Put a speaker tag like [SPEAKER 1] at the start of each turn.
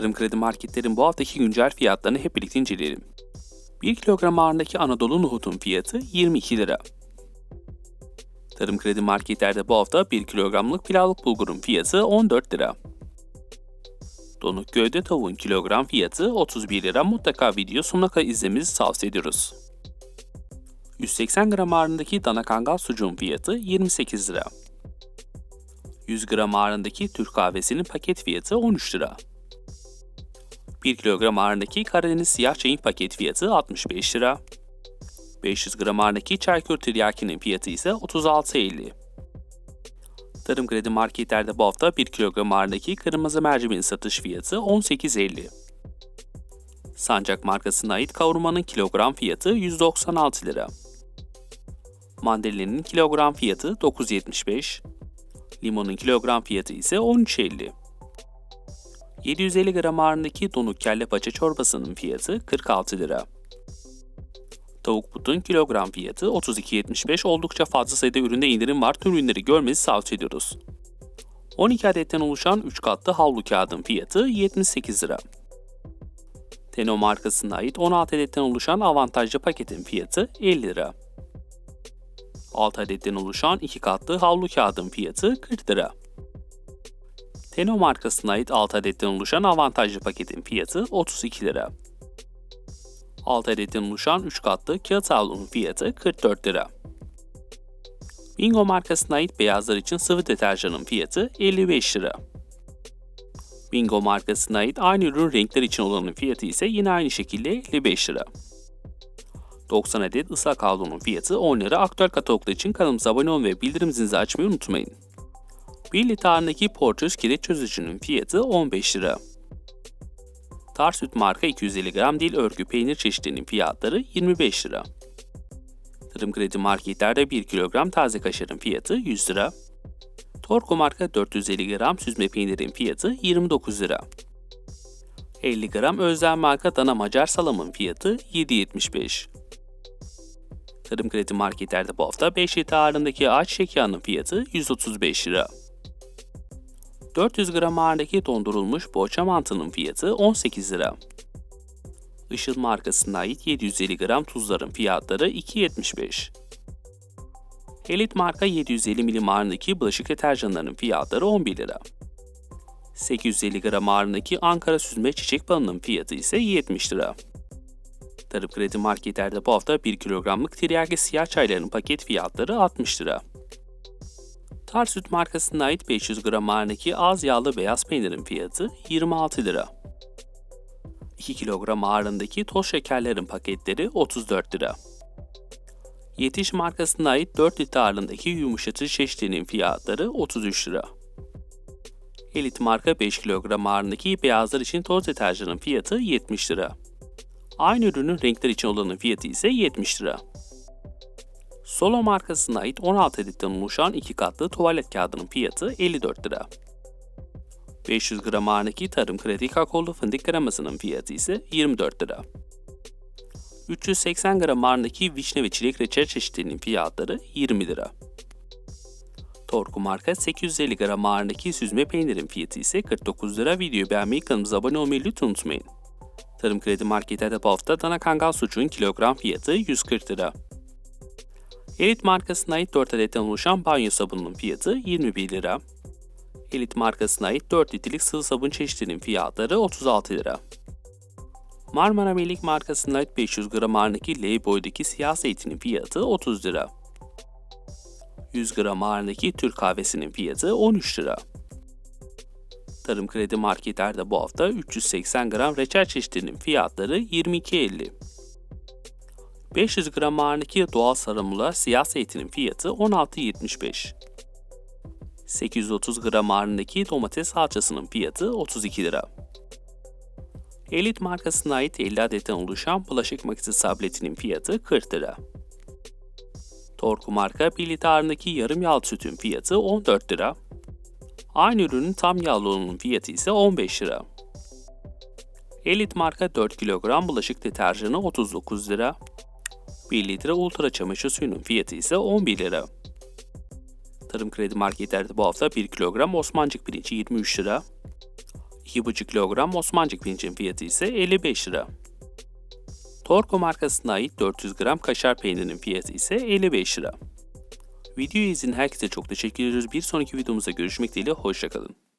[SPEAKER 1] Tarım kredi marketlerin bu haftaki güncel fiyatlarını hep birlikte inceleyelim. 1 kilogram ağırlığındaki Anadolu nohutun fiyatı 22 lira. Tarım kredi marketlerde bu hafta 1 kilogramlık pilavlık bulgurun fiyatı 14 lira. Donuk gövde tavuğun kilogram fiyatı 31 lira. Mutlaka video sonuna kadar izlemenizi tavsiye ediyoruz. 180 gram ağırlığındaki dana kangal sucuğun fiyatı 28 lira. 100 gram ağırlığındaki Türk kahvesinin paket fiyatı 13 lira. 1 kilogram ağırlığındaki Karadeniz siyah çayın paket fiyatı 65 lira. 500 gram ağırlığındaki Çaykur tiryakinin fiyatı ise 36.50. Tarım kredi marketlerde bu hafta 1 kilogram ağırlığındaki kırmızı mercimeğin satış fiyatı 18.50. Sancak markasına ait kavurmanın kilogram fiyatı 196 lira. Mandalinin kilogram fiyatı 9.75. Limonun kilogram fiyatı ise 13.50. 750 gram ağırlığındaki donuk kelle paça çorbasının fiyatı 46 lira. Tavuk butun kilogram fiyatı 32.75 oldukça fazla sayıda üründe indirim var. Tüm ürünleri görmenizi tavsiye ediyoruz. 12 adetten oluşan 3 katlı havlu kağıdın fiyatı 78 lira. Teno markasına ait 16 adetten oluşan avantajlı paketin fiyatı 50 lira. 6 adetten oluşan 2 katlı havlu kağıdın fiyatı 40 lira. Teno markasına ait 6 adetten oluşan avantajlı paketin fiyatı 32 lira. 6 adetten oluşan 3 katlı kağıt havlunun fiyatı 44 lira. Bingo markasına ait beyazlar için sıvı deterjanın fiyatı 55 lira. Bingo markasına ait aynı ürün renkler için olanın fiyatı ise yine aynı şekilde 55 lira. 90 adet ıslak havlunun fiyatı 10 lira. Aktüel kataloglar için kanalımıza abone olmayı ve bildirim zilinizi açmayı unutmayın. 1 litre ağırlığındaki Porteous kireç çözücünün fiyatı 15 lira. Tar süt marka 250 gram dil örgü peynir çeşitlerinin fiyatları 25 lira. Tarım kredi marketlerde 1 kilogram taze kaşarın fiyatı 100 lira. Torku marka 450 gram süzme peynirin fiyatı 29 lira. 50 gram özel marka dana macar salamın fiyatı 7.75. Tarım kredi marketlerde bu hafta 5 litre ağırlığındaki ayçiçek yağının fiyatı 135 lira. 400 gram ağırlığındaki dondurulmuş boğaça mantının fiyatı 18 lira. Işıl markasına ait 750 gram tuzların fiyatları 2.75. Elit marka 750 milim ağırlığındaki bulaşık deterjanlarının fiyatları 11 lira. 850 gram ağırlığındaki Ankara süzme çiçek balının fiyatı ise 70 lira. Tarım kredi marketlerde bu hafta 1 kilogramlık tiryaki siyah çayların paket fiyatları 60 lira. Tar süt markasına ait 500 gram ağırlığındaki az yağlı beyaz peynirin fiyatı 26 lira. 2 kilogram ağırlığındaki toz şekerlerin paketleri 34 lira. Yetiş markasına ait 4 litre ağırlığındaki yumuşatıcı çeşitlerinin fiyatları 33 lira. Elit marka 5 kilogram ağırlığındaki beyazlar için toz deterjanın fiyatı 70 lira. Aynı ürünün renkler için olanın fiyatı ise 70 lira. Solo markasına ait 16 adetten oluşan 2 katlı tuvalet kağıdının fiyatı 54 lira. 500 gram ağırlığındaki tarım kredi kakaolu fındık kremasının fiyatı ise 24 lira. 380 gram ağırlığındaki vişne ve çilek reçel çeşitlerinin fiyatları 20 lira. Torku marka 850 gram ağırlığındaki süzme peynirin fiyatı ise 49 lira. Videoyu beğenmeyi kanalımıza abone olmayı lütfen unutmayın. Tarım Kredi Market'te bu hafta dana kangal sucuğun kilogram fiyatı 140 lira. Elit markasına ait 4 adetten oluşan banyo sabununun fiyatı 21 lira. Elit markasına ait 4 litrelik sıvı sabun çeşitlerinin fiyatları 36 lira. Marmara Melik markasına ait 500 gram ağırlığındaki L boydaki siyah zeytinin fiyatı 30 lira. 100 gram ağırlığındaki Türk kahvesinin fiyatı 13 lira. Tarım kredi marketlerde bu hafta 380 gram reçel çeşitlerinin fiyatları 22.50. 500 gram ağırlığındaki doğal sarımlı siyah zeytinin fiyatı 16.75. 830 gram ağırlığındaki domates salçasının fiyatı 32 lira. Elit markasına ait 50 adetten oluşan bulaşık makinesi tabletinin fiyatı 40 lira. Torku marka 1 litre ağırlığındaki yarım yağlı sütün fiyatı 14 lira. Aynı ürünün tam yağlı olanının fiyatı ise 15 lira. Elit marka 4 kilogram bulaşık deterjanı 39 lira. 1 litre ultra çamaşır suyunun fiyatı ise 11 lira. Tarım kredi marketlerde bu hafta 1 kilogram Osmancık pirinci 23 lira. 2,5 kilogram Osmancık pirincin fiyatı ise 55 lira. Torko markasına ait 400 gram kaşar peynirinin fiyatı ise 55 lira. Videoyu izleyen herkese çok teşekkür ediyoruz. Bir sonraki videomuzda görüşmek dileğiyle hoşçakalın.